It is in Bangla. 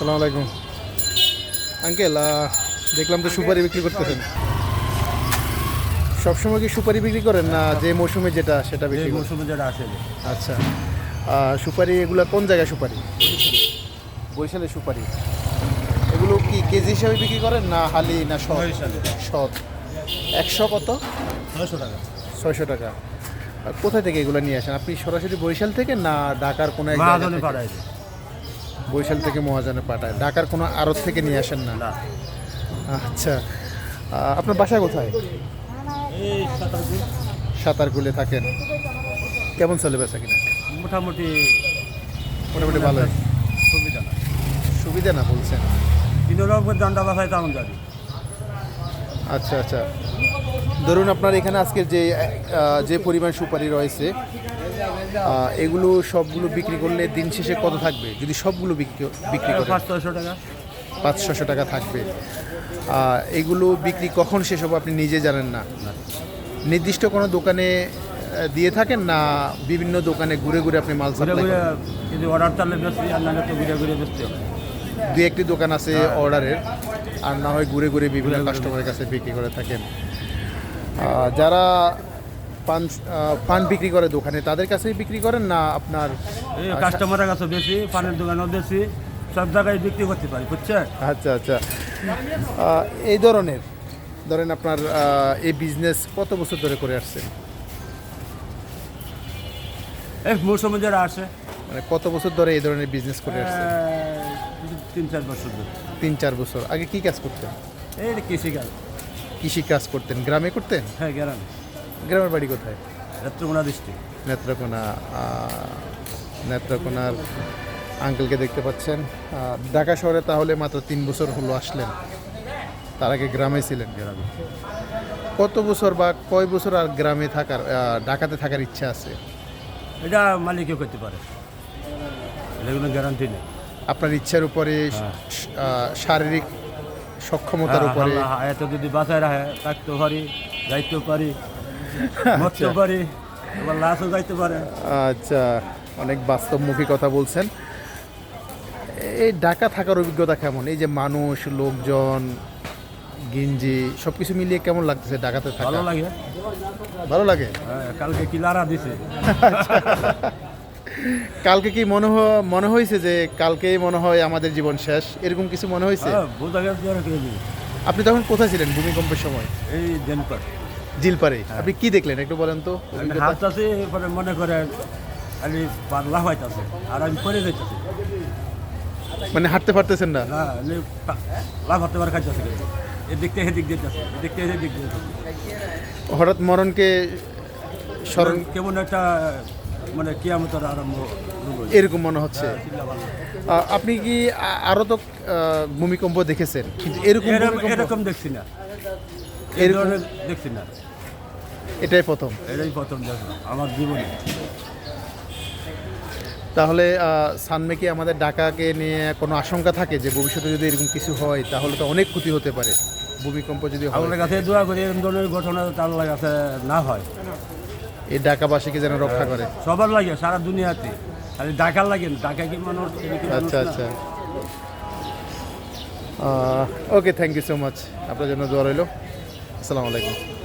আসসালামু আলাইকুম। আঙ্কেল দেখলাম তো সুপারি বিক্রি করতেছেন। সবসময় কি সুপারি বিক্রি করেন না যে মৌসুমে যেটা সেটা এই বিক্রি করেন? মৌসুমে যেটা আসে। আচ্ছা। আহ, সুপারি এগুলো কোন জায়গায় সুপারি? বরিশালের সুপারি। এগুলো কি কেজি হিসাবে বিক্রি করেন না হালি না শত। শত একশো কত? ছয়শো টাকা। ছয়শো টাকা। আর কোথা থেকে এগুলো নিয়ে আসেন? আপনি সরাসরি বরিশাল থেকে না ঢাকার কোনো এক জায়গা মহাজনে থেকে? বরিশাল থেকে মহাজনে পাঠায়। ঢাকার কোনো আড়ত থেকে নিয়ে আসেন না। আচ্ছা। আপনার বাসা কোথায়? সাঁতারগুলে থাকেন। কেমন চলে বেচা কিনা? মোটামুটি মোটামুটি ভালো সুবিধা না। সুবিধা না বলছেন? তিন রকমের দণ্ডা বাসায় তেমন যাবি আচ্ছা আচ্ছা। ধরুন আপনার এখানে আজকে যে যে পরিমাণ সুপারি রয়েছে এগুলো সবগুলো বিক্রি করলে দিন শেষে কত থাকবে? যদি সবগুলো বিক্রি বিক্রি করে। পাঁচ ছয়শো টাকা। পাঁচ ছশো টাকা থাকবে। এগুলো বিক্রি কখন শেষ হবে আপনি নিজে জানেন না। নির্দিষ্ট কোনো দোকানে দিয়ে থাকেন না বিভিন্ন দোকানে ঘুরে ঘুরে আপনি মাল সাপ্লাই যদি অর্ডার তাহলে বেশি আর তো ঘুরে ঘুরে হবে। দুই একটি দোকান আছে অর্ডারের আর না হয় ঘুরে ঘুরে বিভিন্ন কাস্টমারের কাছে বিক্রি করে থাকেন। যারা পান পান বিক্রি করে দোকানে। তাদের কাছেই বিক্রি করেন না আপনার কাস্টমারের কাছে বেশি পানের দোকানও বেশি সব জায়গায় বিক্রি করতে পারি বুঝছেন আচ্ছা আচ্ছা। এই ধরনের ধরেন আপনার এই বিজনেস কত বছর ধরে করে আসছেন? এই মৌসুমে যারা আসে। মানে কত বছর ধরে এই ধরনের বিজনেস করে আসছেন? তিন চার বছর ধরে। তিন চার বছর। আগে কি কাজ করতেন? এই কৃষিকাজ। কৃষি কাজ করতেন। গ্রামে করতেন? হ্যাঁ গ্রামে। গ্রামের বাড়ি কোথায়? নেত্রকোনা ডিস্ট্রিক্ট নেত্রকোনা নেত্রকোনার আঙ্কেলকে দেখতে পাচ্ছেন। ঢাকা শহরে তাহলে মাত্র তিন বছর হলো আসলেন। তার আগে গ্রামে ছিলেন। গ্রামে। কত বছর বা কয় বছর আর গ্রামে থাকার ঢাকাতে থাকার ইচ্ছা আছে? এটা মালিকও করতে পারে। এটা কোনো গ্যারান্টি নেই। আপনার ইচ্ছার উপরে হ্যাঁ। শারীরিক সক্ষমতার উপরে? আল্লাহ এত যদি বাঁচায় রাখে থাকতে পারি যাইতেও পারি। পারি আবার লাশও যাইতে পারে। আচ্ছা অনেক বাস্তবমুখী কথা বলছেন। এই ঢাকা থাকার অভিজ্ঞতা কেমন? এই যে মানুষ লোকজন গিঞ্জি সব কিছু মিলিয়ে কেমন লাগতেছে ঢাকাতে থাকা? ভালো লাগে। ভালো লাগে? হ্যাঁ, কালকে কি লারা দিছে? কালকে কি মনে মনে হয়েছে যে কালকেই মনে হয় আমাদের জীবন শেষ? এরকম কিছু মনে হয়েছে হ্যাঁ। আপনি তখন কোথায় ছিলেন ভূমিকম্পের সময়? এই জেনপার জিলপারে। আপনি কি দেখলেন? একটু বলেন তো। হাত আছে এরপরে মনে করেন পাগলা হইতাছে আর আমি যাইতেছি। মানে হাঁটতে পারতেছেন না? লাভ হতে পারে খাইতেছে এদিক থেকে এদিক দিতেছে এদিক থেকে এদিক দিতেছে হঠাৎ মরণকে স্মরণ কেমন একটা মানে কিয়ামতের আরম্ভ এরকম মনে হচ্ছে। আহ, আপনি কি আরও তো ভূমিকম্প দেখেছেন? কিন্তু এরকম এরকম দেখছি না। এই ধরনের দেখছি না। এটাই প্রথম। এটাই প্রথম দেখলাম আমার জীবনে। তাহলে আহ, সানমে কি আমাদের ঢাকাকে নিয়ে কোনো আশঙ্কা থাকে যে ভবিষ্যতে যদি এরকম কিছু হয় তাহলে তো অনেক ক্ষতি হতে পারে ভূমিকম্প যদি আমাদের কাছে দোয়া করি এরকম ধরনের ঘটনা তার কাছে না হয়। এই ঢাকাবাসীকে যেন রক্ষা করে। সবার লাগে সারা দুনিয়াতে। খালি ঢাকার লাগে ঢাকা কি মানুষ আচ্ছা আচ্ছা। Okay thank you so much আপনার জন্য দোয়া রইল। আসসালামু আলাইকুম।